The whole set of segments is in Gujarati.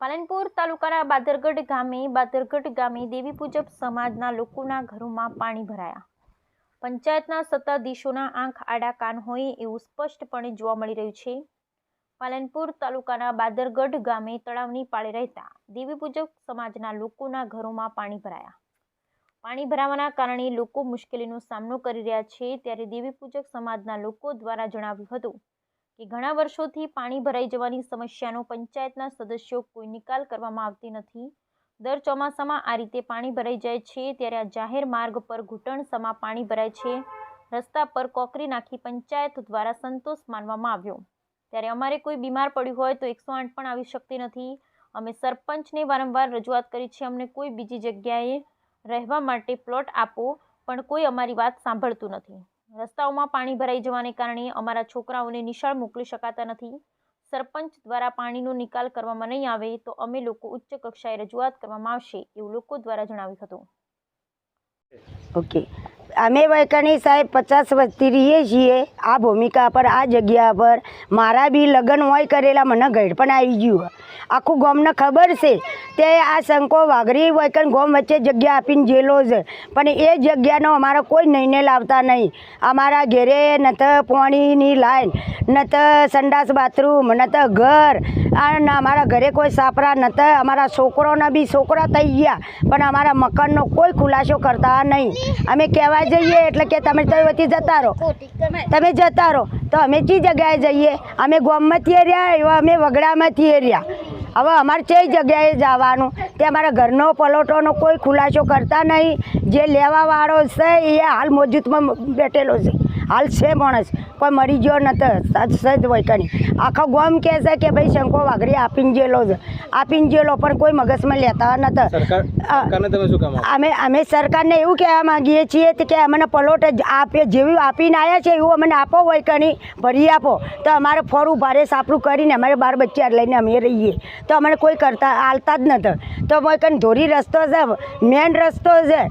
પાલનપુર તાલુકાના બાદરગઢ ગામે બાદરગઢ ગામે દેવી પૂજક સમાજના લોકોના ઘરોમાં પાણી ભરાયા. પંચાયતના સત્તાધીશોના આંખ આડા કાન હોય એવું સ્પષ્ટપણે જોવા મળી રહ્યું છે. પાલનપુર તાલુકાના બાદરગઢ ગામે તળાવની પાળે રહેતા દેવી પૂજક સમાજના લોકોના ઘરોમાં પાણી ભરાયા. પાણી ભરાવાના કારણે લોકો મુશ્કેલીનો સામનો કરી રહ્યા છે ત્યારે દેવી પૂજક સમાજના લોકો દ્વારા જણાવ્યું હતું કે ઘણા વર્ષોથી પાણી ભરાઈ જવાની સમસ્યાનો પંચાયતના સદસ્યો કોઈ નિકાલ કરવામાં આવતી નથી. દર ચોમાસામાં આ રીતે પાણી ભરાઈ જાય છે ત્યારે આ જાહેર માર્ગ પર ઘૂંટણસમાં પાણી ભરાય છે. રસ્તા પર કોકરી નાખી પંચાયત દ્વારા સંતોષ માનવામાં આવ્યો. ત્યારે અમારે કોઈ બીમાર પડ્યું હોય તો એકસો આઠ પણ આવી શકતી નથી. અમે સરપંચને વારંવાર રજૂઆત કરી છે, અમને કોઈ બીજી જગ્યાએ રહેવા માટે પ્લોટ આપો, પણ કોઈ અમારી વાત સાંભળતું નથી. રસ્તાઓમાં પાણી ભરાઈ જવાને કારણે અમારા છોકરાઓને નિશાળ મોકલી શકાતા નથી. સરપંચ દ્વારા પાણીનો નિકાલ કરવામાં નહીં આવે તો અમે લોકો ઉચ્ચ કક્ષાએ રજૂઆત કરવામાં આવશે એવું લોકો દ્વારા જણાવ્યું હતું. ઓકે અમે વૈકણી સાહેબ પચાસ વર્ષથી રહીએ છીએ. આ ભૂમિકા પર, આ જગ્યા પર મારા બી લગ્ન હોય કરેલા મને ઘર પણ આવી ગયું આખું ગોમને ખબર છે. તે આ શંકો વાઘરી હોય કે ગોમ વચ્ચે જગ્યા આપીને જેલો છે. પણ એ જગ્યાનો અમારો કોઈ નહીંને લાવતા નહીં. અમારા ઘેરે ન તો પાણીની લાઈન, ન તો સંડાસ બાથરૂમ, ન તો ઘર. અને અમારા ઘરે કોઈ સાપરા ન તો અમારા છોકરોના બી છોકરા થઈ ગયા. પણ અમારા મકાનનો કોઈ ખુલાસો કરતા નહીં. અમે કહેવા જઈએ એટલે કે તમે તો વતી જતા રહો. તમે જતા રહો. તો અમે ચી જગ્યાએ જઈએ? અમે ગોમમાંથી રહ્યા અમે વગડામાંથી રહ્યા હવે અમારે કઈ જગ્યાએ જવાનું, તે અમારા ઘરનો પલોટોનો કોઈ ખુલાસો કરતા નહીં. જે લેવાવાળો છે, એ હાલ મોજૂદમાં બેઠેલો છે. હાલ છે માણસ. કોઈ મરી ગયો નતો સજ હોય કણી આખા ગોમ કહે છે કે ભાઈ શંકો વાઘરી આપીને જેલો છે. આપીને જેલો પણ કોઈ મગજમાં લેતા આપો? અમે અમે સરકારને એવું કહેવા માંગીએ છીએ કે અમને પલોટ આપે જેવી આપીને આવ્યા છે એવું અમને આપો હોય કણી ભરી આપો. તો અમારે ફોરું ભારે સાપડું કરીને અમારે બાર બચ્ચા લઈને અમે રહીએ. તો અમને કોઈ કરતા હાલતા જ નથી તો હોય ધોરી રસ્તો છે મેન રસ્તો છે.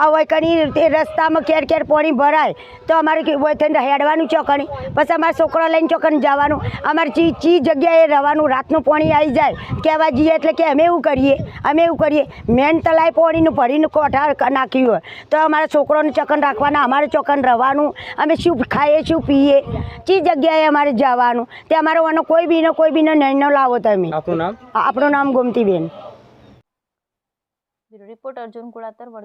આ હોય કણી તે રસ્તામાં ક્યારે ક્યારે પાણી ભરાય. તો અમારે હોય થઈને હેડવાનું ચોકણી પછી અમારે છોકરા લઈને ચોકણી જવાનું. અમારે ચી ચી જગ્યાએ રહેવાનું રાતનું પાણી આવી જાય. કહેવા જઈએ એટલે કે અમે એવું કરીએ અમે એવું કરીએ. મેન તલાય પાણીનું ભરીને કોઠા નાખ્યું હોય. તો અમારા છોકરોને ચોકન રાખવાના અમારે ચોકન રહેવાનું અમે શું ખાઈએ શું પીએ? ચી જગ્યાએ અમારે જવાનું? તે અમારે વાનો કોઈ બીનો કોઈ બીનો નિર્ણય લાવો તમે. આપનું નામ? આપણું નામ ગોમતીબેન. રિપોર્ટ અર્જુન કુળાતર વડગામ.